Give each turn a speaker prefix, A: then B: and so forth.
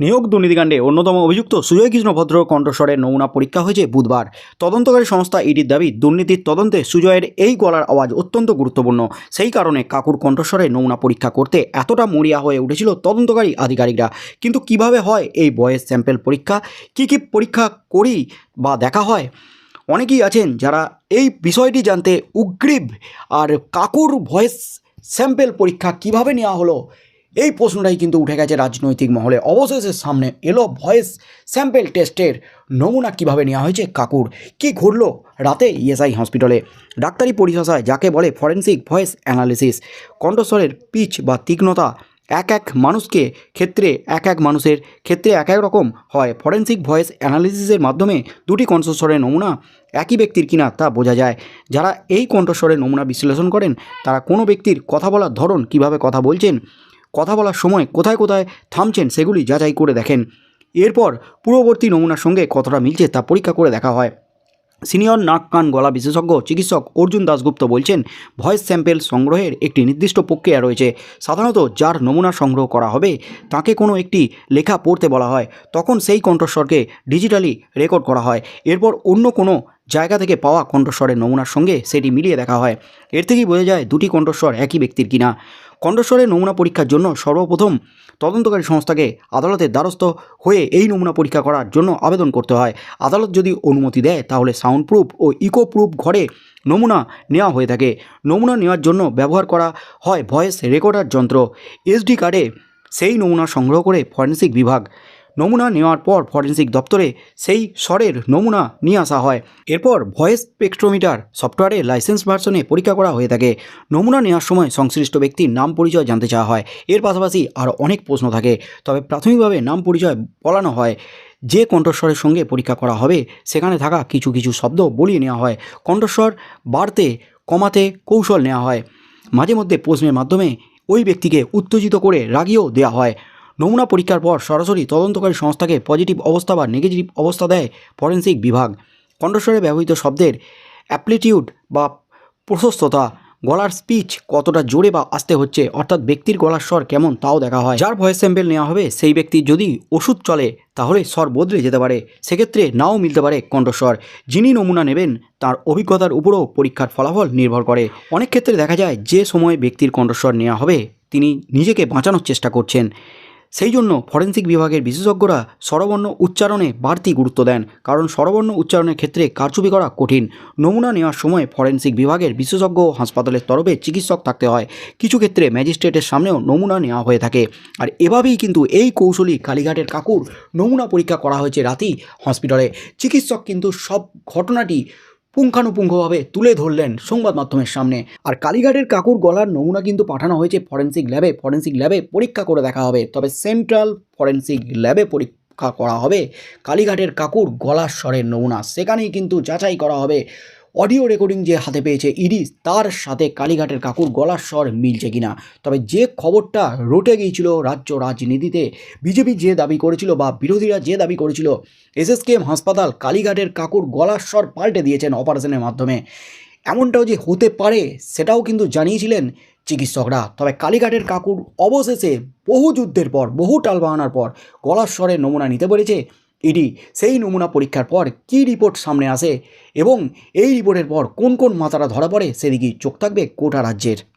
A: নিয়োগ দুর্নীতিকাণ্ডে অন্যতম অভিযুক্ত সুজয় কৃষ্ণ ভদ্র কণ্ঠস্বরের নমুনা পরীক্ষা হয়েছে বুধবার। তদন্তকারী সংস্থা ইডির দাবি, দুর্নীতির তদন্তে সুজয়ের এই গলার আওয়াজ অত্যন্ত গুরুত্বপূর্ণ। সেই কারণে কাকুর কণ্ঠস্বরের নমুনা পরীক্ষা করতে এতটা মরিয়া হয়ে উঠেছিল তদন্তকারী আধিকারিকরা। কিন্তু কীভাবে হয় এই বয়েস স্যাম্পেল পরীক্ষা? কি কি পরীক্ষা করি বা দেখা হয়? অনেকেই আছেন যারা এই বিষয়টি জানতে উগ্রীব। আর কাকুর ভয়েস স্যাম্পেল পরীক্ষা কীভাবে নেওয়া হলো? এই প্রশ্নটাই কিন্তু উঠে গেছে রাজনৈতিক মহলে। অবশেষে সামনে এলো ভয়েস স্যাম্পেল টেস্টের নমুনা কীভাবে নেওয়া হয়েছে কাকুর? কি ঘটলো রাতে ইএসআই হসপিটালে? ডাক্তারি পরিভাষায় যাকে বলে ফরেন্সিক ভয়েস অ্যানালিসিস, কণ্ঠস্বরের পিচ বা তীক্ষ্ণতা এক এক মানুষকে ক্ষেত্রে এক এক মানুষের ক্ষেত্রে এক এক রকম হয়। ফরেন্সিক ভয়েস অ্যানালিসিসের মাধ্যমে দুটি কণ্ঠস্বরের নমুনা একই ব্যক্তির কিনা তা বোঝা যায়। যারা এই কণ্ঠস্বরের নমুনা বিশ্লেষণ করেন, তারা কোনো ব্যক্তির কথা বলার ধরন কীভাবে কথা বলছেন কথা বলার সময় কোথায় কোথায় থামছেন সেগুলি যাচাই করে দেখেন। এরপর পূর্ববর্তী নমুনার সঙ্গে কতটা মিলছে তা পরীক্ষা করে দেখা হয়। সিনিয়র নাক কান গলা বিশেষজ্ঞ চিকিৎসক অর্জুন দাশগুপ্ত বলছেন, ভয়েস স্যাম্পেল সংগ্রহের একটি নির্দিষ্ট প্রক্রিয়া রয়েছে। সাধারণত যার নমুনা সংগ্রহ করা হবে, তাকে কোনো একটি লেখা পড়তে বলা হয়। তখন সেই কণ্ঠস্বরকে ডিজিটালি রেকর্ড করা হয়। এরপর অন্য কোনো জায়গা থেকে পাওয়া কণ্ঠস্বরের নমুনার সঙ্গে সেটি মিলিয়ে দেখা হয়। এর থেকেই বোঝা যায় দুটি কণ্ঠস্বর একই ব্যক্তির কিনা। কণ্ঠস্বরের নমুনা পরীক্ষার জন্য সর্বপ্রথম তদন্তকারী সংস্থাকে আদালতের দ্বারস্থ হয়ে এই নমুনা পরীক্ষা করার জন্য আবেদন করতে হয়। আদালত যদি অনুমতি দেয়, তাহলে সাউন্ড প্রুফ ও ইকো প্রুফ ঘরে নমুনা নেওয়া হয়ে থাকে। নমুনা নেওয়ার জন্য ব্যবহার করা হয় ভয়েস রেকর্ডার যন্ত্র। এসডি কার্ডে সেই নমুনা সংগ্রহ করে ফরেন্সিক বিভাগ নমুনা নেওয়ার পর ফরেন্সিক দপ্তরে সেই স্বরের নমুনা নিয়ে আসা হয়। এরপর ভয়েস স্পেকট্রোমিটার সফটওয়্যারে লাইসেন্স ভার্সনে পরীক্ষা করা হয়ে থাকে। নমুনা নেওয়ার সময় সংশ্লিষ্ট ব্যক্তির নাম পরিচয় জানতে চাওয়া হয়। এর পাশাপাশি আরও অনেক প্রশ্ন থাকে। তবে প্রাথমিকভাবে নাম পরিচয় বলানো হয়। যে কণ্ঠস্বরের সঙ্গে পরীক্ষা করা হবে, সেখানে থাকা কিছু কিছু শব্দ বলিয়ে নেওয়া হয়। কণ্ঠস্বর বাড়তে, কমাতে কৌশল নেওয়া হয়। মাঝে মধ্যে প্রশ্নের মাধ্যমে ওই ব্যক্তিকে উত্তেজিত করে রাগিয়েও দেওয়া হয়। নমুনা পরীক্ষার পর সরাসরি তদন্তকারী সংস্থাকে পজিটিভ অবস্থা বা নেগেটিভ অবস্থা দেয় ফরেন্সিক বিভাগ। কণ্ঠস্বরে ব্যবহৃত শব্দের অ্যাপ্লিটিউড বা প্রশস্ততা, গলার স্পিচ কতটা জোরে বা আসতে হচ্ছে, অর্থাৎ ব্যক্তির গলার স্বর কেমন তাও দেখা হয়। যার ভয়েস স্যাম্পেল নেওয়া হবে, সেই ব্যক্তি যদি ওষুধ চলে, তাহলে স্বর বদলে যেতে পারে, সেক্ষেত্রে নাও মিলতে পারে কণ্ঠস্বর। যিনি নমুনা নেবেন, তার অভিজ্ঞতার উপরও পরীক্ষার ফলাফল নির্ভর করে। অনেক ক্ষেত্রে দেখা যায়, যে সময় ব্যক্তির কণ্ঠস্বর নেওয়া হবে, তিনি নিজেকে বাঁচানোর চেষ্টা করছেন। সেই জন্য ফরেন্সিক বিভাগের বিশেষজ্ঞরা স্বরবর্ণ উচ্চারণে বাড়তি গুরুত্ব দেন, কারণ স্বরবর্ণ উচ্চারণের ক্ষেত্রে কারচুপি করা কঠিন। নমুনা নেওয়ার সময় ফরেন্সিক বিভাগের বিশেষজ্ঞ ও হাসপাতালের তরফে চিকিৎসক থাকতে হয়। কিছু ক্ষেত্রে ম্যাজিস্ট্রেটের সামনেও নমুনা নেওয়া হয়ে থাকে। আর এভাবেই কিন্তু এই কৌশলী কালীঘাটের কাকুর নমুনা পরীক্ষা করা হয়েছে রাতেই হসপিটালে। চিকিৎসক কিন্তু সব ঘটনাটি পুঙ্খানুপুঙ্খভাবে তুলে ধরলেন সংবাদ মাধ্যমের সামনে। আর কালীঘাটের কাকুর গলার নমুনা কিন্তু পাঠানো হয়েছে ফরেন্সিক ল্যাবে ফরেন্সিক ল্যাবে পরীক্ষা করে দেখা হবে। তবে সেন্ট্রাল ফরেন্সিক ল্যাবে পরীক্ষা করা হবে কালীঘাটের কাকুর গলার স্বরের নমুনা। সেখানেই কিন্তু যাচাই করা হবে। অডিও রেকর্ডিং যে হাতে পেয়েছে ইডি, তার সাথে কালীঘাটের কাকুর গলার স্বর মিলছে কিনা? তবে যে খবরটা রটে গিয়েছিল রাজ্য রাজনীতিতে, বিজেপি যে দাবি করেছিল বা বিরোধীরা যে দাবি করেছিল, এসএসকেএম হাসপাতাল কালীঘাটের কাকুর গলার স্বর পাল্টে দিয়েছেন অপারেশনের মাধ্যমে। এমনটাও যে হতে পারে, সেটাও কিন্তু জানিয়েছিলেন চিকিৎসকরা। তবে কালীঘাটের কাকুর অবশেষে বহু যুদ্ধের পর, বহু টালবাহানার পর গলার স্বরের নমুনা নিতে পেরেছে ইডি, সেই নমুনা পরীক্ষার পর কি রিপোর্ট সামনে আসে এবং এই রিপোর্টের পর কোন কোন মাতারা ধরা পড়ে সেদিকেই চোখ থাকবে কোটা রাজ্যের।